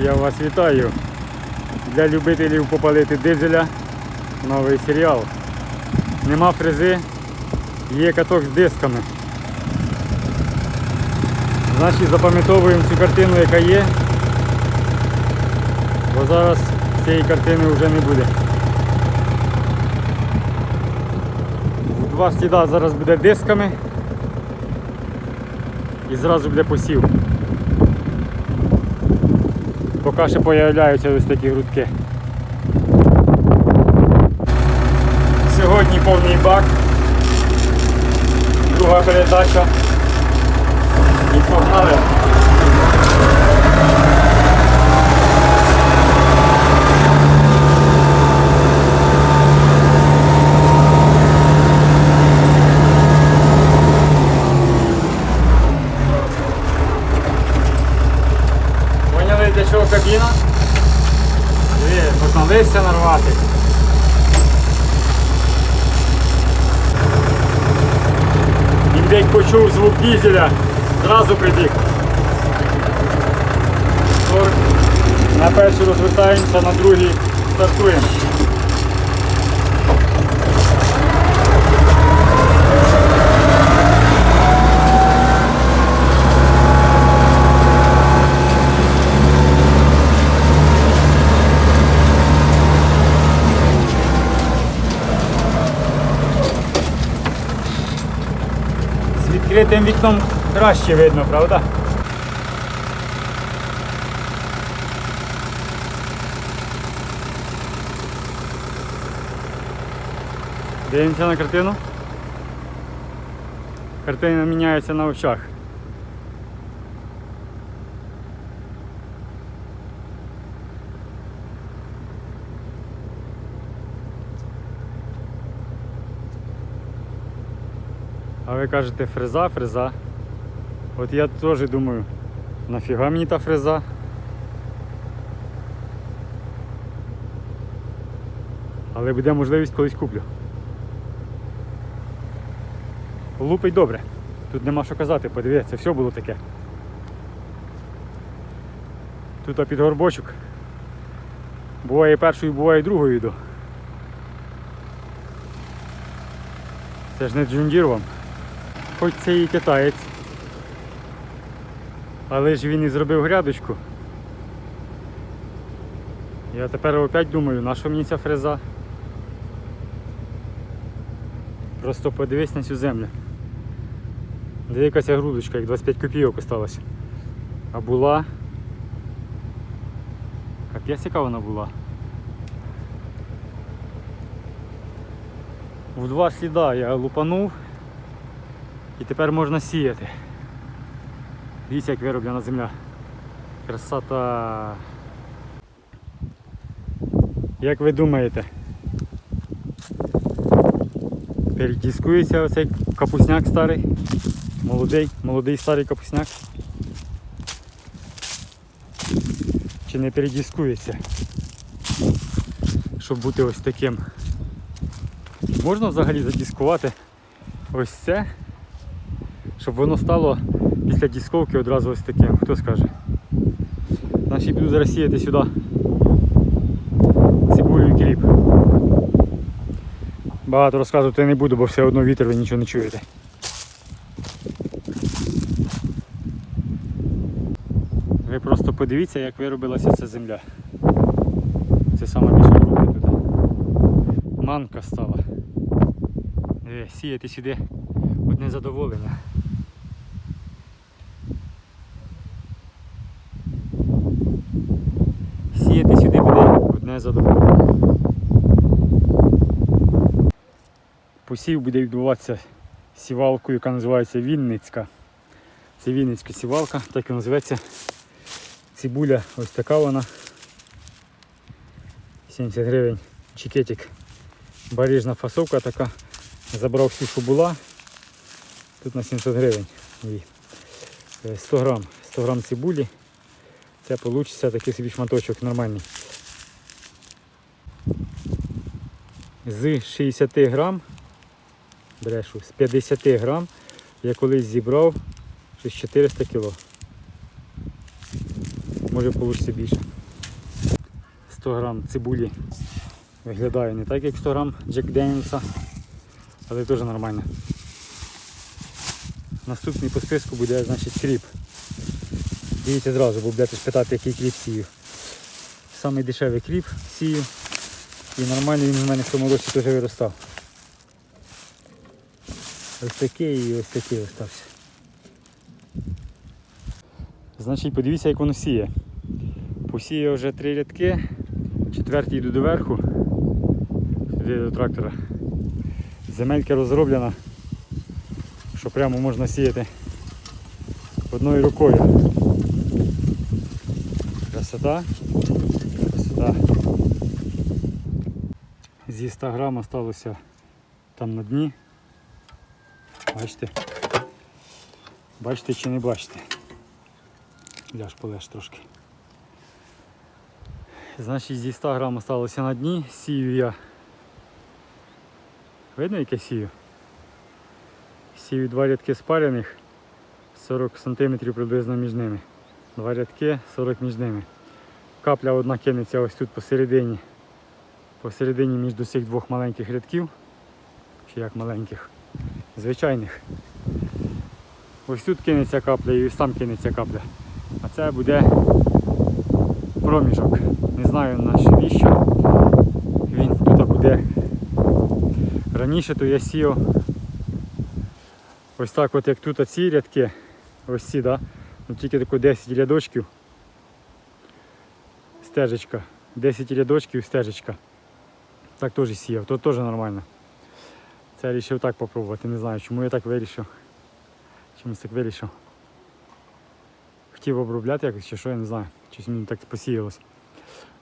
Я вас вітаю. Для любителів попалити дизеля новий серіал. Нема фрези, є каток з дисками. Значить запам'ятовуємо цю картину, яка є. Бо зараз цієї картини вже не буде. Два сліда зараз буде дисками і зразу буде посів. Поки ще появляються ось такі грудки. Сьогодні повний бак. Друга передача. Як почув звук дізеля, зразу прибіг. На перший розвертаємося, на другий стартуємо. З відкритим вікном краще видно, правда? Дивимося на картину. Картина міняється на очах. Ви кажете фреза, фреза. От я теж думаю, нафіга мені та фреза? Але буде можливість колись куплю. Лупить добре. Тут нема що казати, подивіться, все було таке. Тут під горбочок. Буває першою, буває другою йду. Це ж не джундір вам. Хоч це і китаєць. Але ж він і зробив грядочку. Я тепер опять думаю, на що мені ця фреза? Просто подивись на цю землю. Де якась грудочка, як 25 копійок осталось. А була. Капець яка вона була. В два сліда я лупанув і тепер можна сіяти. Дивіться, як вироблена земля. Красота. Як ви думаєте? Передіскується оцей капусняк старий. Молодий, молодий старий капусняк. Чи не передіскується? Щоб бути ось таким. Можна взагалі задіскувати ось це, щоб воно стало після дісковки одразу ось таким. Хто скаже? Наші буду зараз сіяти сюди цибулю і кріп. Багато розказувати не буду, бо все одно вітер ви нічого не чуєте. Ви просто подивіться, як виробилася ця земля. Це саме більше роботи тут. Манка стала. Сіяти сюди одне задоволення. Сіяти сюди буде одне задоволення. Посів буде відбуватися сівалкою, яка називається Вінницька. Це Вінницька сівалка, так і називається. Цибуля ось така вона. 70 гривень чекетик. Баріжна фасовка така. Забрав всю, що була. Тут на 700 гривень. Е, 100 грам. 100 грам цибулі. Це вийде такий собі шматочок нормальний. З 60 грам, брешу, з 50 грам я колись зібрав щось 400 кг. може вийде більше. 100 грам цибулі виглядає не так, як 100 грам Джек Денілса, але теж нормально. Наступний по списку буде значить кріп. Дивіться зразу, бо будете ж питати, який кріп сію. Самий дешевий кріп сію. І нормально він у мене в цьому році теж виростав. Ось такий і ось такий остався. Значить, подивіться, як воно сіє. Посіяв вже три рядки, четвертий йду доверху. Сюди до трактора. Земелька розроблена, що прямо можна сіяти одною рукою. Красота. Зі 100 грам осталося там на дні. Бачите? Бачите чи не бачите? Ляж полеж трошки. Значить зі 100 грам осталося на дні, сію я. Видно яке сію? Сію два рядки спарених, 40 см приблизно між ними. Два рядки, 40 між ними. Капля одна кинеться ось тут посередині. Посередині між цих двох маленьких рядків. Чи як маленьких, звичайних. Ось тут кинеться капля і там кинеться капля. А це буде проміжок. Не знаю навіщо він тут буде. Раніше то я сіяв ось так от як тут ці рядки, ось ці, да? ну, тільки тако 10 рядочків. Стежечка. 10 рядочків стежечка. Так теж сіяв, то теж нормально. Це я вирішив так попробувати, не знаю чому я так вирішив. Чомусь так вирішив. Хотів обробляти якось чи що, я не знаю. Щось мені так посіялось.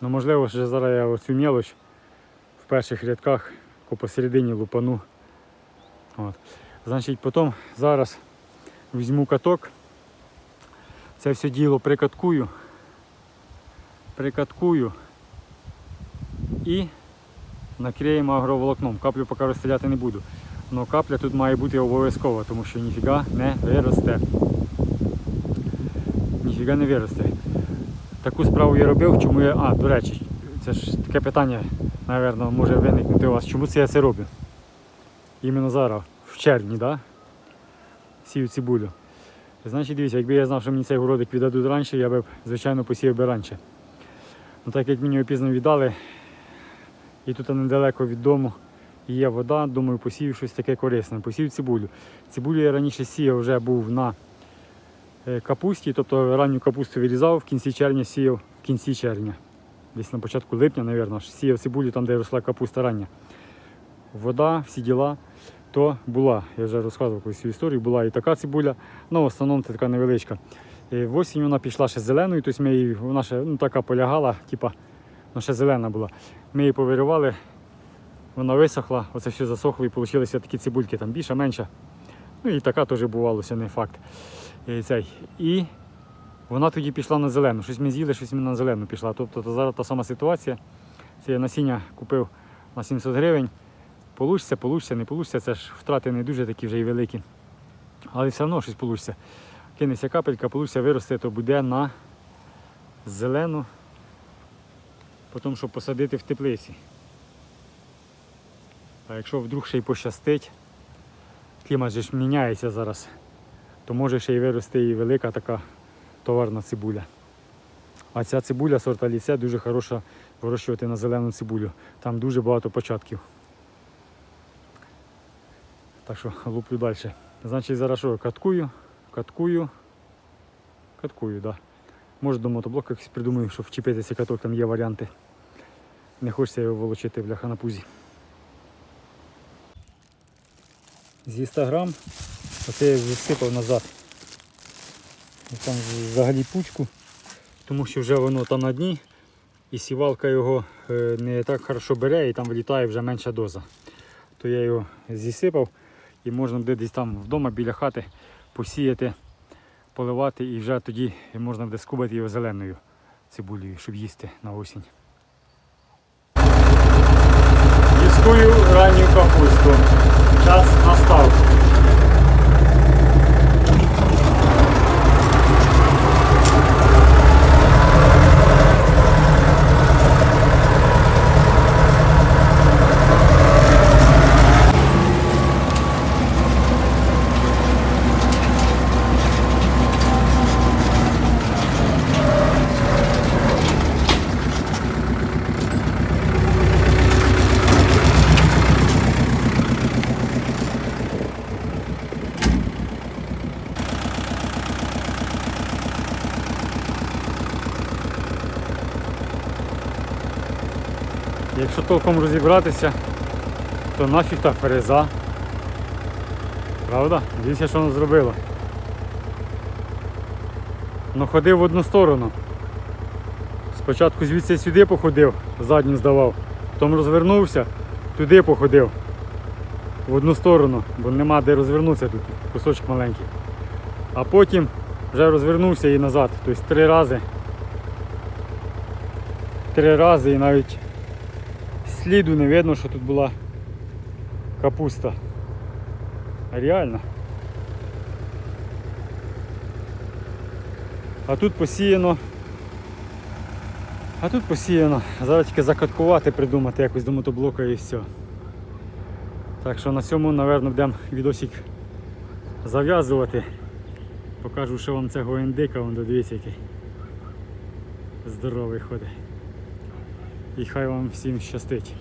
Ну можливо, що зараз я оцю мелоч в перших рядках посередині лупану. От. Значить, потім зараз візьму каток. Це все діло прикаткую. Прикаткую і накриємо агроволокном. Каплю поки розстріляти не буду. Але капля тут має бути обов'язкова, тому що ніфіга не виросте. Ніфіга не виросте. Таку справу я робив, чому я... А, до речі, це ж таке питання, напевно, може виникнути у вас. Чому це я це роблю? Іменно зараз, в червні, да? сію цибулю. Значить, дивіться, якби я знав, що мені цей городик віддадуть раніше, я б, звичайно, посіяв би раніше. Ну, так як мені його пізно віддали, і тут недалеко від дому є вода, думаю, посію щось таке корисне. Посів цибулю. Цибулю я раніше сіяв вже був на е, капусті, тобто ранню капусту вирізав, в кінці червня сіяв, в кінці червня. Десь на початку липня, мабуть, сіяв цибулю там, де росла капуста рання. Вода, всі діла, то була. Я вже розказував колись цю історію, була і така цибуля, ну в основному це така невеличка. І в осінь вона пішла ще зеленою, тобто ми її, вона ще ну, така полягала, типа, ну, ще зелена була. Ми її повиривали, вона висохла, оце все засохло і вийшли такі цибульки, там більша, менша. Ну і така теж бувалося, не факт. І, цей. і вона тоді пішла на зелену. Щось ми з'їли, щось ми на зелену пішла. Тобто то зараз та сама ситуація. Це я насіння купив на 700 гривень. Получиться, получиться, не получиться, це ж втрати не дуже такі вже й великі. Але все одно щось получиться. Кинеться капелька, получиться виросте, то буде на зелену, потім щоб посадити в теплиці. А якщо вдруг ще й пощастить, клімат же ж міняється зараз, то може ще й вирости і велика така товарна цибуля. А ця цибуля сорта ліце дуже хороша вирощувати на зелену цибулю. Там дуже багато початків. Так що луплю далі. Значить зараз що, каткую, каткую, каткую, так. Да. Може до мотоблока якось придумаю, щоб вчепитися каток, там є варіанти. Не хочеться його волочити бляха на пузі. Зі 100 грам оце я відсипав назад. Там взагалі пучку, тому що вже воно там на дні і сівалка його е, не так хорошо бере і там вилітає вже менша доза. То я його зісипав і можна буде десь там вдома біля хати посіяти, поливати і вже тоді можна буде скубати його зеленою цибулею, щоб їсти на осінь. Ранню капусту. Час настав. Якщо толком розібратися, то нафіг та фереза. Правда? Дивіться, що вона зробила. Ну ходив в одну сторону. Спочатку звідси сюди походив, задню здавав, потім розвернувся, туди походив. В одну сторону, бо нема де розвернутися тут, кусочок маленький. А потім вже розвернувся і назад. Тобто три рази. Три рази і навіть сліду не видно, що тут була капуста. Реально. А тут посіяно. А тут посіяно. Зараз тільки закаткувати, придумати якось до мотоблока і все. Так що на цьому, напевно, будемо відосик зав'язувати. Покажу, що вам цього індика, вон дивіться який. Здоровий ходить. І хай вам всім щастить.